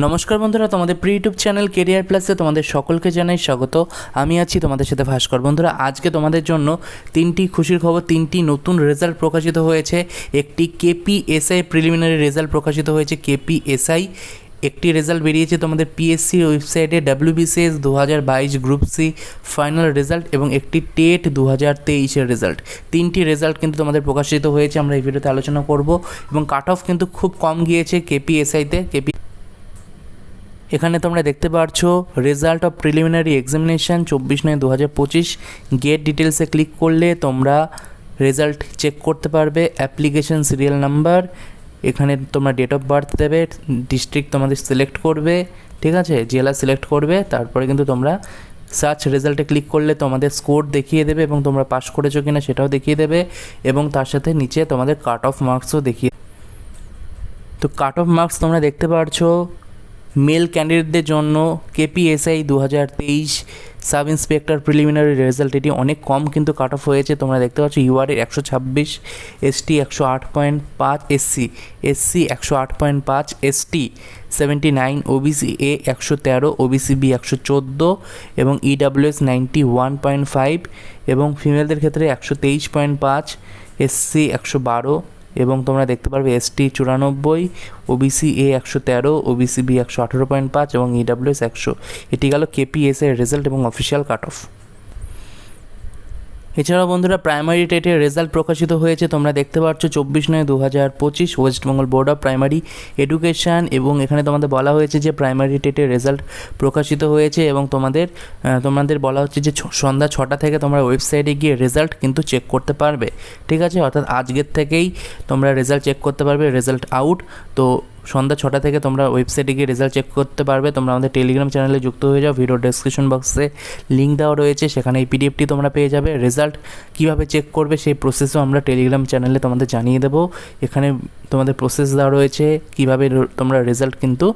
নমস্কার বন্ধুরা, তোমাদের প্রি ইউটিউব চ্যানেল কেরিয়ার প্লাসে তোমাদের সকলকে জানাই স্বাগত। আমি আছি তোমাদের সাথে ভাস্কর। বন্ধুরা, আজকে তোমাদের জন্য তিনটি খুশির খবর, তিনটি নতুন রেজাল্ট প্রকাশিত হয়েছে। একটি কেপিএসআই প্রিলিমিনারি রেজাল্ট প্রকাশিত হয়েছে। কেপিএসআই একটি রেজাল্ট বেরিয়েছে তোমাদের পিএসসি ওয়েবসাইটে ডাব্লিউবিসিএস দু হাজার বাইশ গ্রুপ সি ফাইনাল রেজাল্ট এবং একটি টেট দু হাজার তেইশের রেজাল্ট তিনটি রেজাল্ট কিন্তু তোমাদের প্রকাশিত হয়েছে, আমরা এই ভিডিওতে আলোচনা করব। এবং কাট অফ কিন্তু খুব কম গিয়েছে কেপিএসআইতে। কেপি এখানে তোমরা দেখতে পারছ রেজাল্ট অফ প্রিলিমিনারি এক্সামিনেশান চব্বিশ নয় দু হাজার পঁচিশ। গেট ডিটেলসে ক্লিক করলে তোমরা রেজাল্ট চেক করতে পারবে। অ্যাপ্লিকেশন সিরিয়াল নাম্বার এখানে তোমরা ডেট অফ বার্থ দেবে ডিস্ট্রিক্ট তোমাদের সিলেক্ট করবে, ঠিক আছে? জেলা সিলেক্ট করবে, তারপরে কিন্তু তোমরা সার্চ রেজাল্টে ক্লিক করলে তোমাদের স্কোর দেখিয়ে দেবে এবং তোমরা পাস করেছ কিনা সেটাও দেখিয়ে দেবে এবং তার সাথে নিচে তোমাদের কাট অফ মার্কসও দেখিয়ে তো কাট অফ মার্কস তোমরা দেখতে পারছ মেল ক্যান্ডিডেটদের জন্য কেপিএসআই দু হাজার তেইশ সাব ইন্সপেক্টর প্রিলিমিনারি রেজাল্ট। এটি অনেক কম কিন্তু কাট অফ হয়েছে, তোমরা দেখতে পাচ্ছ ইউআরের একশো ছাব্বিশ এসটি একশো আট পয়েন্ট পাঁচ এসসি এসসি একশো আট পয়েন্ট পাঁচ ST seventy nine, OBC A একশো তেরো, ওবিসি বি একশো চোদ্দ এবং EWS ninety one point five এবং ফিমেলদের ক্ষেত্রে একশো তেইশ পয়েন্ট পাঁচ এসসি একশো বারো এবং তোমরা দেখতে পারবে এস টি চুরানব্বই ও ওবিসি এ একশো তেরো ওবিসি বি একশো আঠেরো পয়েন্ট পাঁচ এবং ইডাব্লিউএস একশো। এটি গেল কেপিএস এর রেজাল্ট এবং অফিসিয়াল কাট অফ এছাড়াও বন্ধুরা প্রাইমারি টেটের রেজাল্ট প্রকাশিত হয়েছে, তোমরা দেখতে পাচ্ছ চব্বিশ নয় দু হাজার পঁচিশ West Bengal board of primary education এবং এখানে তোমাদের বলা হয়েছে যে প্রাইমারি টেটের রেজাল্ট প্রকাশিত হয়েছে এবং তোমাদের তোমাদের বলা হচ্ছে যে সন্ধ্যা ছটা থেকে তোমরা ওয়েবসাইটে গিয়ে রেজাল্ট কিন্তু চেক করতে পারবে। ঠিক আছে? অর্থাৎ আজকের থেকেই তোমরা রেজাল্ট চেক করতে পারবে রেজাল্ট আউট তো সন্ধ্যা ছটা থেকে তোমরা ওয়েবসাইটে গিয়ে রেজাল্ট চেক করতে পারবে। তোমরা আমাদের টেলিগ্রাম চ্যানেলে যুক্ত হয়ে যাও ভিডিও ডেসক্রিপশন বক্সে লিঙ্ক দেওয়া রয়েছে, সেখানে এই পিডিএফটি তোমরা পেয়ে যাবে। রেজাল্ট কীভাবে চেক করবে সেই প্রসেসও আমরা টেলিগ্রাম চ্যানেলে তোমাদের জানিয়ে দেবো। এখানে তোমাদের প্রসেস দেওয়া রয়েছে কীভাবে তোমরা রেজাল্ট কিন্তু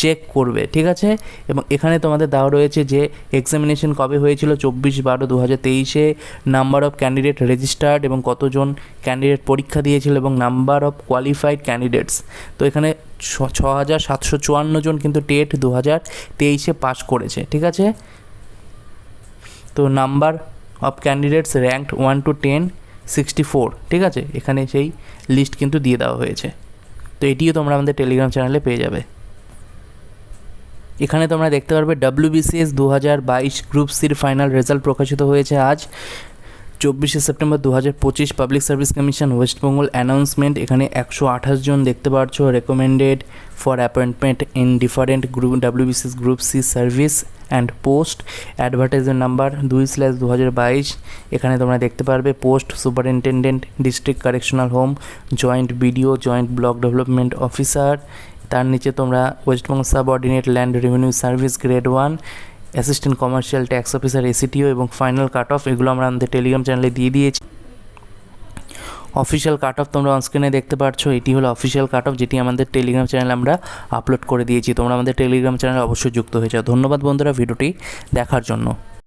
চেক করবে, ঠিক আছে? এবং এখানে তোমাদের দেওয়া রয়েছে যে এক্সামিনেশন কবে হয়েছিল? চব্বিশ বারো দু হাজার তেইশে নাম্বার অফ ক্যান্ডিডেট রেজিস্টার্ড এবং কতজন ক্যান্ডিডেট পরীক্ষা দিয়েছিল এবং নাম্বার অফ কোয়ালিফাইড ক্যান্ডিডেটস তো এখানে ছ হাজার সাতশো চুয়ান্ন জন কিন্তু টেট দু হাজার তেইশে পাস করেছে, ঠিক আছে? তো number of candidates ranked one to ten sixty four ঠিক আছে? এখানে সেই লিস্ট কিন্তু দিয়ে দেওয়া হয়েছে। তো এটিও তোমরা আমাদের টেলিগ্রাম চ্যানেলে পেয়ে যাবে। এখানে তোমরা দেখতে পারবে ডাব্লিউবিসিএস দু হাজার বাইশ গ্রুপ সির ফাইনাল রেজাল্ট প্রকাশিত হয়েছে আজ, চব্বিশে সেপ্টেম্বর দু হাজার পঁচিশ public service commission West Bengal announcement এখানে একশো আঠাশ জন দেখতে পাচ্ছ recommended for appointment in different group WBCS group C service and post advertisement number দুই স্ল্যাশ দু হাজার বাইশ, এখানে তোমরা দেখতে পারবে post superintendent district correctional home joint BDO joint block development officer তার নিচে তোমরা West Bengal subordinate land revenue service grade one assistant commercial tax officer ACTO এবং ফাইনাল কাট অফ এগুলো আমরা আমাদের টেলিগ্রাম চ্যানেলে দিয়ে দিয়েছি। অফিসিয়াল কাট অফ তোমরা অনস্ক্রিনে দেখতে পাচ্ছ এটি হলো অফিসিয়াল কাট অফ যেটি আমাদের টেলিগ্রাম চ্যানেলে আমরা আপলোড করে দিয়েছি। তোমরা আমাদের টেলিগ্রাম চ্যানেলে অবশ্যই যুক্ত হয়ে যাও। ধন্যবাদ বন্ধুরা, ভিডিওটি দেখার জন্য।